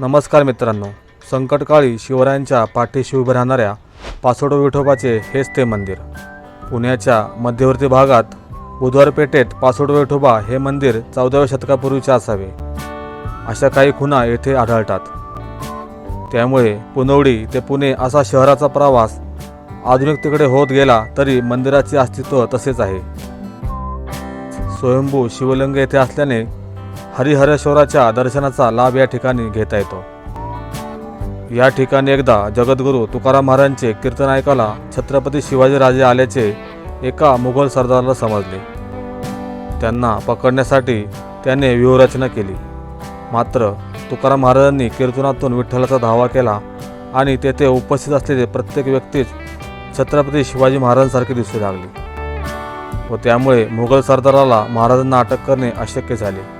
नमस्कार मित्रांनो. संकटकाळी शिवरायांच्या पाठीशी उभे राहणाऱ्या पासोडो विठोबाचे हेच ते मंदिर. पुण्याच्या मध्यवर्ती भागात बुधवार पेठेत पासोडो विठोबा हे मंदिर चौदाव्या शतकापूर्वीचे असावे. अशा काही खुणा येथे आढळतात. त्यामुळे पुनवडी ते पुणे असा शहराचा प्रवास आधुनिकतेकडे होत गेला तरी मंदिराचे अस्तित्व तसेच आहे. स्वयंभू शिवलिंग येथे असल्याने हरिहरेश्वराच्या दर्शनाचा लाभ या ठिकाणी घेता येतो. या ठिकाणी एकदा जगद्गुरू तुकाराम महाराजांचे कीर्तन ऐकायला छत्रपती शिवाजीराजे आल्याचे एका मुघल सरदाराला समजले. त्यांना पकडण्यासाठी त्याने व्यूहरचना केली. मात्र तुकाराम महाराजांनी कीर्तनातून विठ्ठलाचा धावा केला आणि तेथे उपस्थित असलेले प्रत्येक व्यक्तीच छत्रपती शिवाजी महाराजांसारखे दिसू लागली व त्यामुळे मुघल सरदाराला महाराजांना अटक करणे अशक्य झाले.